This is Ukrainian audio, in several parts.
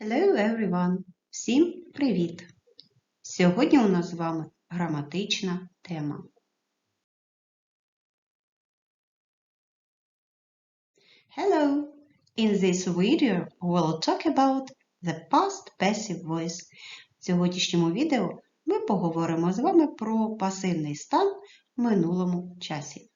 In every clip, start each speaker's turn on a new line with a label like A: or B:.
A: Hello everyone! Всім привіт! Сьогодні у нас з вами граматична тема. Hello! In this video we'll talk about the past passive voice. В сьогоднішньому відео ми поговоримо з вами про пасивний стан в минулому часі.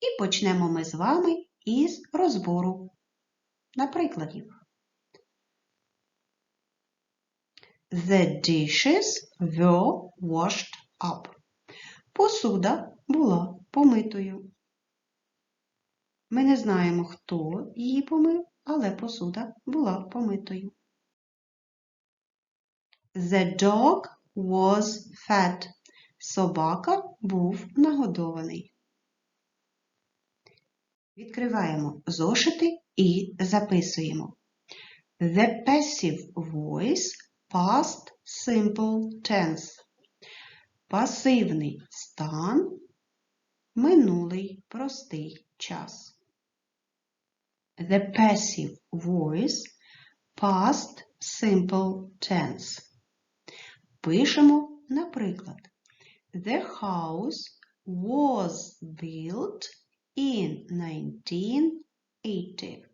A: І почнемо ми з вами із розбору на прикладів. The dishes were washed up. Посуда була помитою. Ми не знаємо, хто її помив, але посуда була помитою. The dog was fed. Собака був нагодований. Відкриваємо зошити і записуємо. The passive voice past simple tense. Пасивний стан минулий простий час. The passive voice past simple tense. Пишемо, наприклад, The house was built in 1980.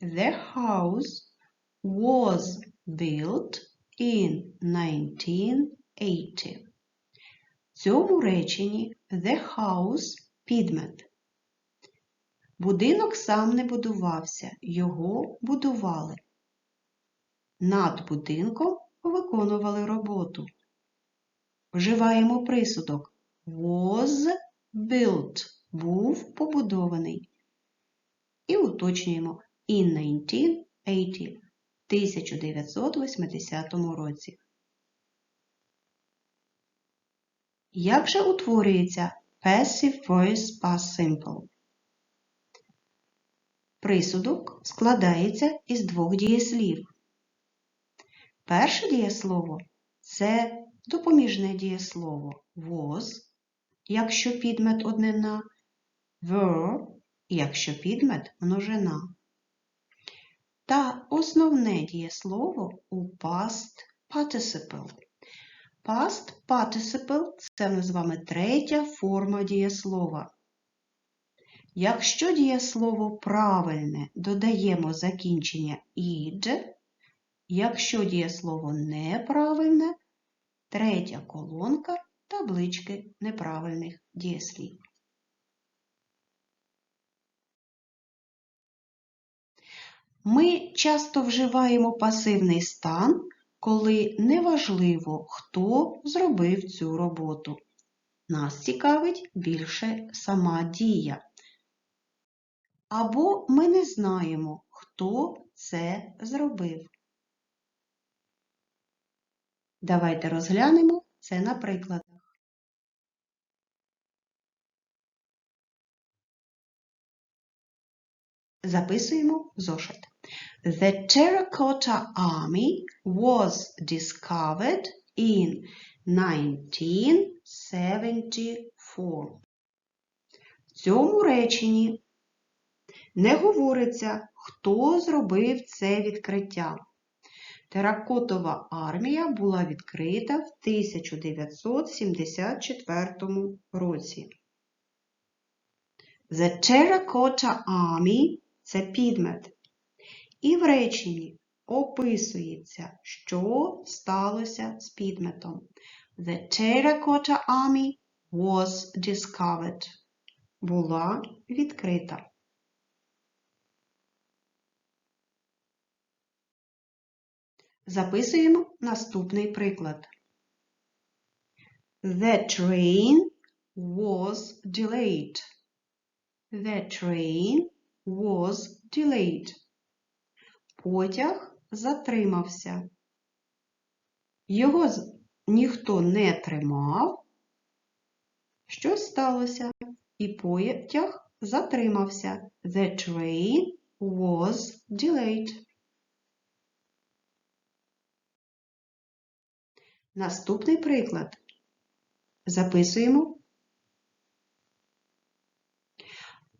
A: The house was built in 1980. В цьому реченні the house підмет. Будинок сам не будувався, його будували. Над будинком виконували роботу. Вживаємо присудок was built був побудований. І уточнюємо in 1980 1980 році. Як же утворюється Passive Voice Past Simple? Присудок складається із двох дієслів. Перше дієслово це допоміжне дієслово was, якщо підмет однина, were, якщо підмет множина та основне дієслово у past participle. Past participle – це ми з вами третя форма дієслова. Якщо дієслово правильне, додаємо закінчення id, якщо дієслово неправильне, третя колонка таблички неправильних дієслів. Ми часто вживаємо пасивний стан, коли неважливо, хто зробив цю роботу. Нас цікавить більше сама дія. Або ми не знаємо, хто це зробив. Давайте розглянемо це на прикладах. Записуємо зошит. The Terracotta Army was discovered in 1974. В цьому реченні не говориться, хто зробив це відкриття. Теракотова армія була відкрита в 1974 році. The Terracotta Army – це підмет. І в реченні описується, що сталося з підметом. The Terracotta Army was discovered. Була відкрита. Записуємо наступний приклад. The train was delayed. The train was delayed. Потяг затримався. Його ніхто не тримав. Щось сталося, і потяг затримався. The train was delayed. Наступний приклад. Записуємо.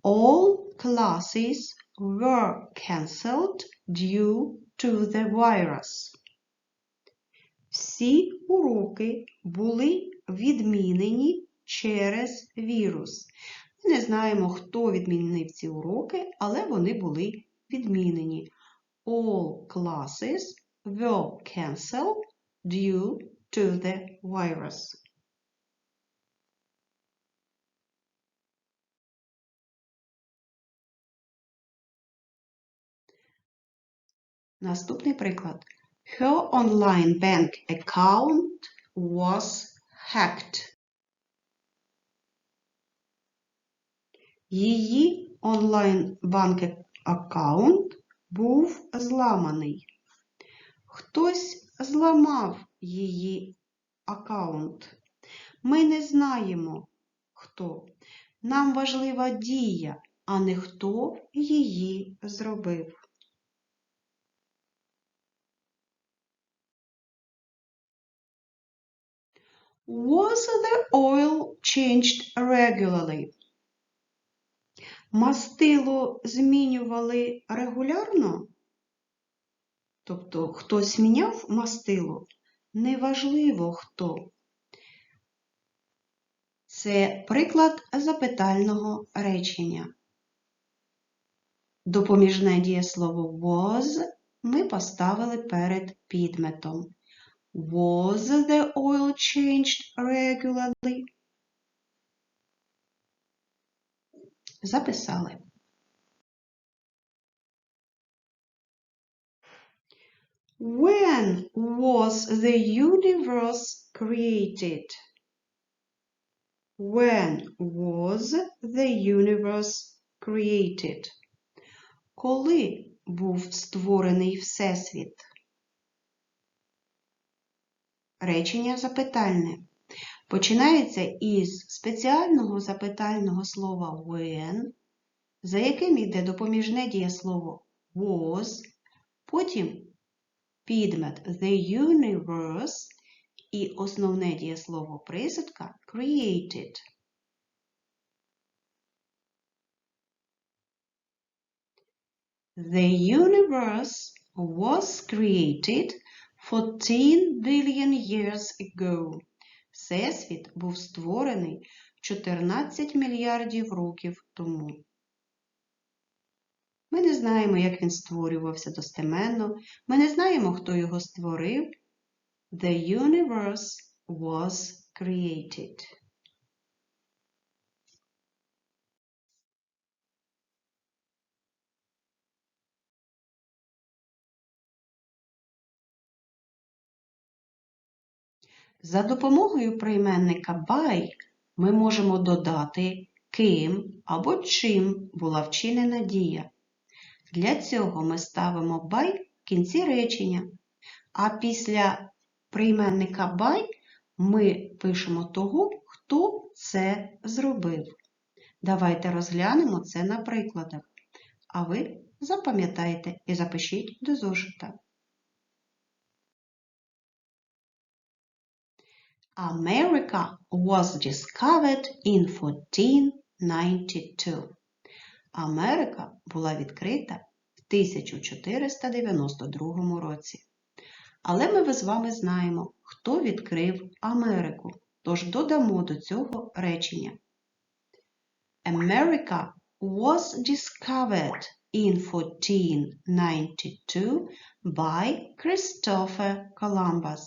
A: All classes were cancelled due to the virus. Всі уроки були відмінені через вірус. Ми не знаємо, хто відмінив ці уроки, але вони були відмінені. All classes were cancelled due to the virus. Наступний приклад. Her online bank account was hacked. Її онлайн банк аккаунт був зламаний. Хтось зламав її аккаунт. Ми не знаємо, хто. Нам важлива дія, а не хто її зробив. Was the oil changed regularly? Мастило змінювали регулярно? Тобто хтось міняв мастило? Неважливо хто. Це приклад запитального речення. Допоміжне дієслово was ми поставили перед підметом. Was the oil changed regularly? Записали. When was the universe created? When was the universe created? Коли був створений Всесвіт? Речення запитальне. Починається із спеціального запитального слова when, за яким йде допоміжне дієслово was, потім підмет the universe і основне дієслово присудка created. The universe was created 14 billion years ago. Всесвіт був створений 14 мільярдів років тому. Ми не знаємо, як він створювався достеменно. Ми не знаємо, хто його створив. The universe was created. За допомогою прийменника by ми можемо додати ким або чим була вчинена дія. Для цього ми ставимо by в кінці речення, а після прийменника by ми пишемо того, хто це зробив. Давайте розглянемо це на прикладах. А ви запам'ятайте і запишіть до зошита. America was discovered in 1492. Америка була відкрита в 1492 році. Але ми з вами знаємо, хто відкрив Америку. Тож додамо до цього речення. America was discovered in 1492 by Christopher Columbus.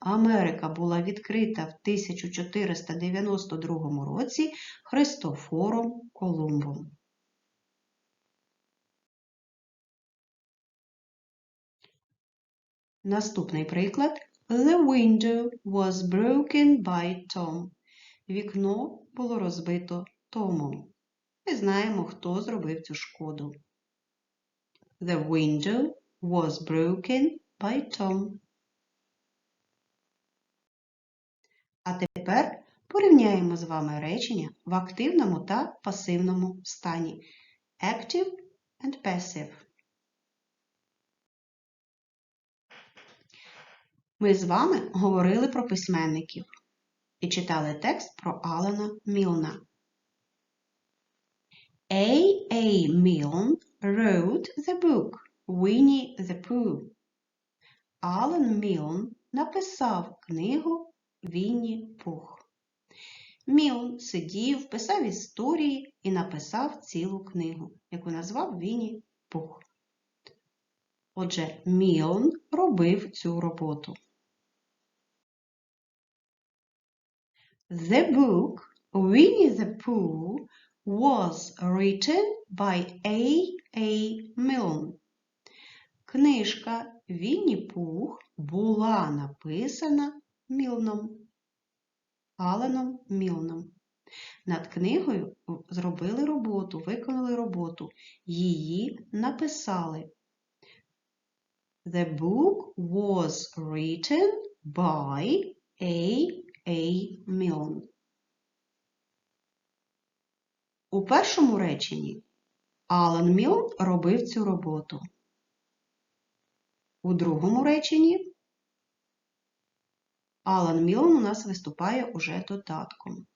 A: Америка була відкрита в 1492 році Христофором Колумбом. Наступний приклад. The window was broken by Tom. Вікно було розбито Томом. Ми знаємо, хто зробив цю шкоду. The window was broken by Tom. А тепер порівняємо з вами речення в активному та пасивному стані. Active and passive. Ми з вами говорили про письменників і читали текст про Алана Мілна. A. A. Milne wrote the book Winnie the Pooh. Алан Мілн написав книгу Вінні Пух. Мілн сидів, писав історії і написав цілу книгу, яку назвав Вінні Пух. Отже, Мілн робив цю роботу. The book Winnie the Pooh was written by A. A. Milne. Книжка Вінні Пух була написана Мілном. Аленом Мілном. Над книгою зробили роботу, виконали роботу. Її написали. The book was written by A. A. Milne. У першому реченні Алан Мілн робив цю роботу. У другому реченні Алан Мілн у нас виступає уже додатком.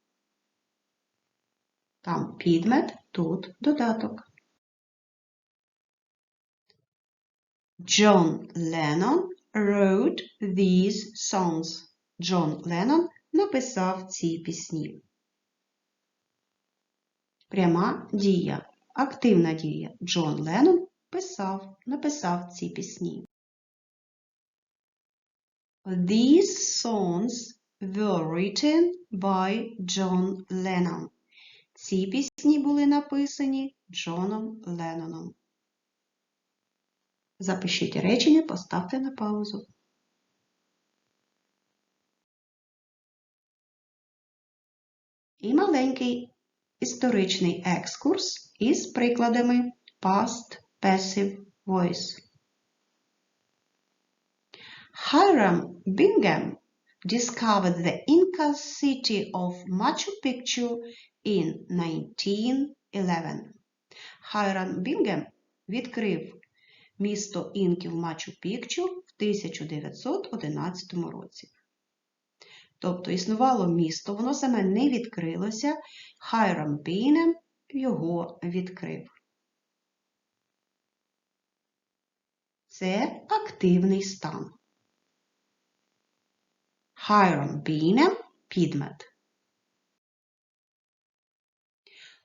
A: Там підмет, тут додаток. John Lennon wrote these songs. Джон Леннон написав ці пісні. Пряма дія, активна дія. Джон Леннон писав, написав ці пісні. These songs were written by John Lennon. Ці пісні були написані Джоном Ленноном. Запишіть речення, поставте на паузу. І маленький історичний екскурс із прикладами past passive voice. Hiram Bingham discovered the Inca city of Machu Picchu in 1911. Хайрам Бінгем відкрив місто інків Мачу Пікчу в 1911 році. Тобто існувало місто, воно саме не відкрилося, Хайрам Бінем його відкрив. Це активний стан. Hiram Binem підмет.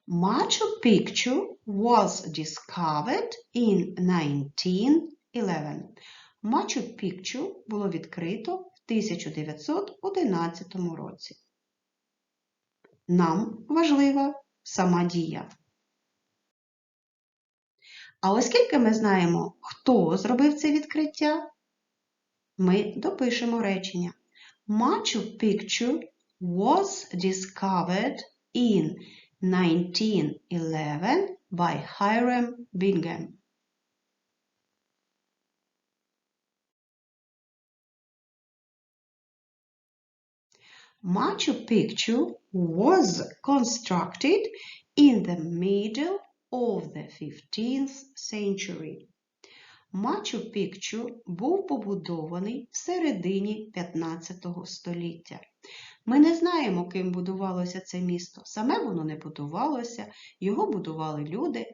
A: Machu Picchu was discovered in 1911. Machu Picchu було відкрито в 1911 році. Нам важлива сама дія. А оскільки ми знаємо, хто зробив це відкриття, ми допишемо речення. Machu Picchu was discovered in 1911 by Hiram Bingham. Machu Picchu was constructed in the middle of the 15th century. Мачу Пікчу був побудований в середині 15 століття. Ми не знаємо, ким будувалося це місто. Саме воно не будувалося, його будували люди,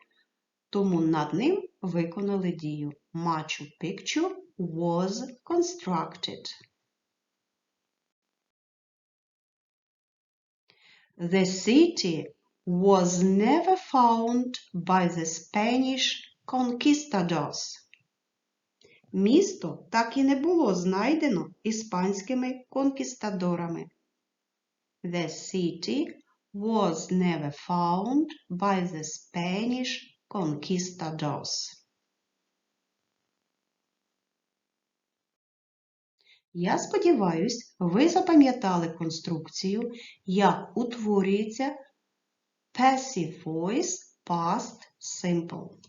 A: тому над ним виконали дію. Мачу Пікчу was constructed. The city was never found by the Spanish conquistadors. Місто так і не було знайдено іспанськими конкістадорами. The city was never found by the Spanish conquistadors. Я сподіваюсь, ви запам'ятали конструкцію, як утворюється passive voice past simple.